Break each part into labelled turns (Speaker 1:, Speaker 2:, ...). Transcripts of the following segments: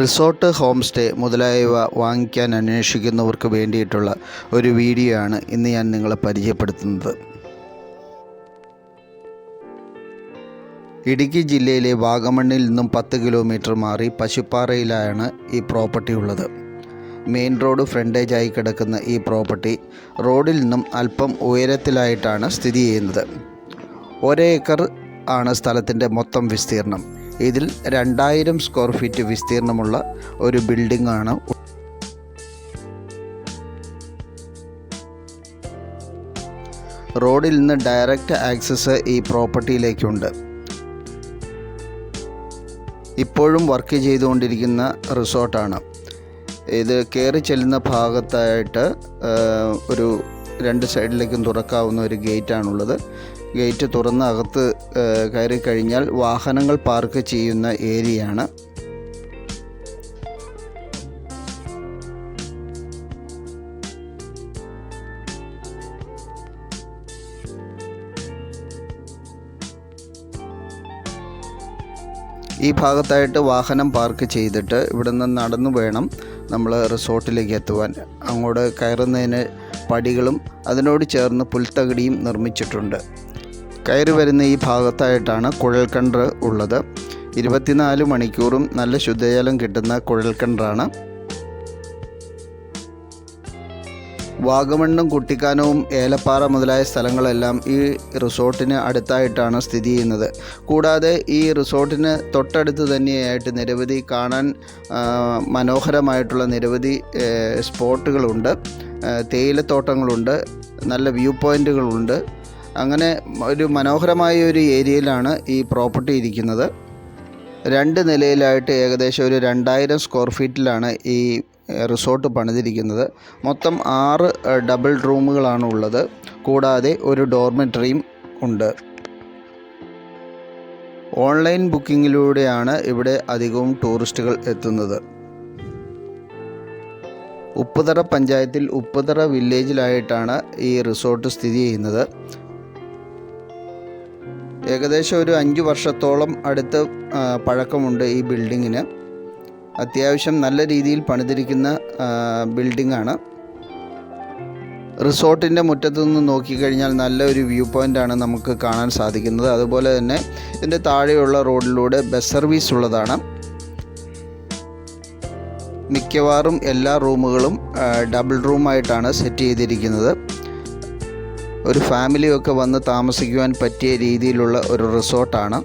Speaker 1: Resort home stay മുതലായവ വാങ്ങിക്കാൻ അന്വേഷിക്കുന്നവർക്ക് വേണ്ടിയിട്ടുള്ള ഒരു വീഡിയോ ആണ് ഇന്ന് ഞാൻ നിങ്ങളെ പരിചയപ്പെടുത്തുന്നത്. ഇടുക്കി ജില്ലയിലെ വാഗമണ്ണിൽ നിന്നും പത്ത് കിലോമീറ്റർ മാറി പശുപ്പാറയിലാണ് ഈ പ്രോപ്പർട്ടി ഉള്ളത്. മെയിൻ റോഡ് ഫ്രണ്ടേജായി കിടക്കുന്ന ഈ പ്രോപ്പർട്ടി റോഡിൽ നിന്നും അല്പം ഉയരത്തിലായിട്ടാണ് സ്ഥിതി ചെയ്യുന്നത്. ഒരേക്കർ ആണ് സ്ഥലത്തിന്റെ മൊത്തം വിസ്തീർണം. ഇതിൽ രണ്ടായിരം സ്ക്വയർ ഫീറ്റ് വിസ്തീർണമുള്ള ഒരു ബിൽഡിംഗ് ആണ് റോഡിൽ നിന്ന് ഡയറക്റ്റ് ആക്സസ് ഈ പ്രോപ്പർട്ടിയിലേക്കുണ്ട്. ഇപ്പോഴും വർക്ക് ചെയ്തുകൊണ്ടിരിക്കുന്ന റിസോർട്ടാണ്. ഇത് കയറി ചെല്ലുന്ന ഭാഗത്തായിട്ട് ഒരു രണ്ട് സൈഡിലേക്കും തുറക്കാവുന്ന ഒരു ഗേറ്റാണുള്ളത്. ഗേറ്റ് തുറന്ന് അകത്ത് കയറി കഴിഞ്ഞാൽ വാഹനങ്ങൾ പാർക്ക് ചെയ്യുന്ന ഏരിയയാണ്. ഈ ഭാഗത്തായിട്ട് വാഹനം പാർക്ക് ചെയ്തിട്ട് ഇവിടെ നിന്ന് നടന്നു വേണം നമ്മൾ റിസോർട്ടിലേക്ക് എത്തുവാൻ. അങ്ങോട്ട് കയറുന്നതിന് പടികളും അതിനോട് ചേർന്ന് പുൽത്തകിടിയും നിർമ്മിച്ചിട്ടുണ്ട്. കയറി വരുന്ന ഈ ഭാഗത്തായിട്ടാണ് കുഴൽക്കിണർ ഉള്ളത്. ഇരുപത്തിനാല് മണിക്കൂറും നല്ല ശുദ്ധജലം കിട്ടുന്ന കുഴൽക്കിണറാണ്. വാഗമണ്ണും കുട്ടിക്കാനവും ഏലപ്പാറ മുതലായ സ്ഥലങ്ങളെല്ലാം ഈ റിസോർട്ടിന് അടുത്തായിട്ടാണ് സ്ഥിതി ചെയ്യുന്നത്. കൂടാതെ ഈ റിസോർട്ടിന് തൊട്ടടുത്ത് തന്നെയായിട്ട് നിരവധി കാണാൻ മനോഹരമായിട്ടുള്ള നിരവധി സ്പോട്ടുകളുണ്ട്. തേയിലത്തോട്ടങ്ങളുണ്ട്. നല്ല വ്യൂ പോയിന്റുകളുണ്ട് അങ്ങനെ ഒരു മനോഹരമായ ഒരു ഏരിയയിലാണ് ഈ പ്രോപ്പർട്ടി ഇരിക്കുന്നത്. രണ്ട് നിലയിലായിട്ട് ഏകദേശം ഒരു രണ്ടായിരം സ്ക്വയർ ഫീറ്റിലാണ് ഈ റിസോർട്ട് പണിതിരിക്കുന്നത്. മൊത്തം ആറ് ഡബിൾ റൂമുകളാണ് ഉള്ളത്. കൂടാതെ ഒരു ഡോർമെറ്ററിയും ഉണ്ട്. ഓൺലൈൻ ബുക്കിങ്ങിലൂടെയാണ് ഇവിടെ അധികവും ടൂറിസ്റ്റുകൾ എത്തുന്നത്. ഉപ്പുതറ പഞ്ചായത്തിൽ ഉപ്പുതറ വില്ലേജിലായിട്ടാണ് ഈ റിസോർട്ട് സ്ഥിതി ചെയ്യുന്നത്. ഏകദേശം ഒരു അഞ്ച് വർഷത്തോളം അടുത്ത് പഴക്കമുണ്ട് ഈ ബിൽഡിങ്ങിന്. അത്യാവശ്യം നല്ല രീതിയിൽ പണിതിരിക്കുന്ന ബിൽഡിംഗ് ആണ് റിസോർട്ടിന്റെ മുറ്റത്തു നിന്ന് നോക്കിക്കഴിഞ്ഞാൽ നല്ലൊരു വ്യൂ പോയിന്റാണ് നമുക്ക് കാണാൻ സാധിക്കുന്നത്. അതുപോലെ തന്നെ ഇതിന്റെ താഴെയുള്ള റോഡിലൂടെ ബസ് സർവീസ് ഉള്ളതാണ്. മിക്കവാറും എല്ലാ റൂമുകളും ഡബിൾ റൂമായിട്ടാണ് സെറ്റ് ചെയ്തിരിക്കുന്നത്. ഒരു ഫാമിലിയൊക്കെ വന്ന് താമസിക്കുവാൻ പറ്റിയ രീതിയിലുള്ള ഒരു റിസോർട്ടാണ്.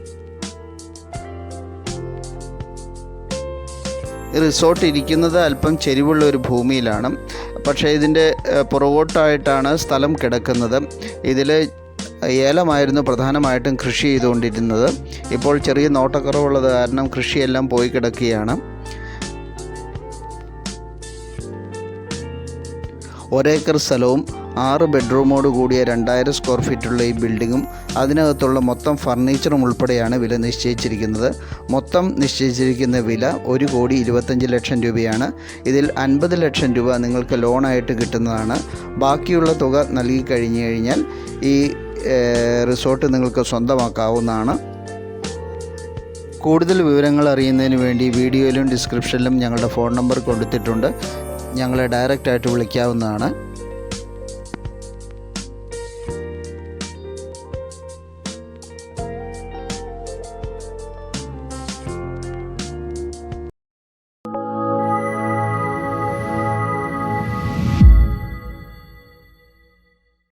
Speaker 1: റിസോർട്ട് ഇരിക്കുന്നത് അല്പം ചെരിവുള്ള ഒരു ഭൂമിയിലാണ്. പക്ഷേ ഇതിന്റെ പുറകോട്ടായിട്ടാണ് സ്ഥലം കിടക്കുന്നത്. ഇതിൽ ഏലമായിരുന്നു പ്രധാനമായിട്ടും കൃഷി ചെയ്തുകൊണ്ടിരുന്നത്. ഇപ്പോൾ ചെറിയ നോട്ടക്കുറവുള്ളത് കാരണം കൃഷിയെല്ലാം പോയി കിടക്കുകയാണ്. ഒരേക്കർ സ്ഥലവും ആറ് ബെഡ്റൂമോട് കൂടിയ രണ്ടായിരം സ്ക്വയർ ഫീറ്റുള്ള ഈ ബിൽഡിങ്ങും അതിനകത്തുള്ള മൊത്തം ഫർണിച്ചറും ഉൾപ്പെടെയാണ് വില നിശ്ചയിച്ചിരിക്കുന്നത്. മൊത്തം നിശ്ചയിച്ചിരിക്കുന്ന വില ഒരു കോടി ഇരുപത്തഞ്ച് ലക്ഷം രൂപയാണ്. ഇതിൽ അൻപത് ലക്ഷം രൂപ നിങ്ങൾക്ക് ലോണായിട്ട് കിട്ടുന്നതാണ്. ബാക്കിയുള്ള തുക നൽകി കഴിഞ്ഞു കഴിഞ്ഞാൽ ഈ റിസോർട്ട് നിങ്ങൾക്ക് സ്വന്തമാക്കാവുന്നതാണ്. കൂടുതൽ വിവരങ്ങൾ അറിയുന്നതിന് വേണ്ടി വീഡിയോയിലും ഡിസ്ക്രിപ്ഷനിലും ഞങ്ങളുടെ ഫോൺ നമ്പർ കൊടുത്തിട്ടുണ്ട്. ഞങ്ങളെ ഡയറക്റ്റായിട്ട് വിളിക്കാവുന്നതാണ്.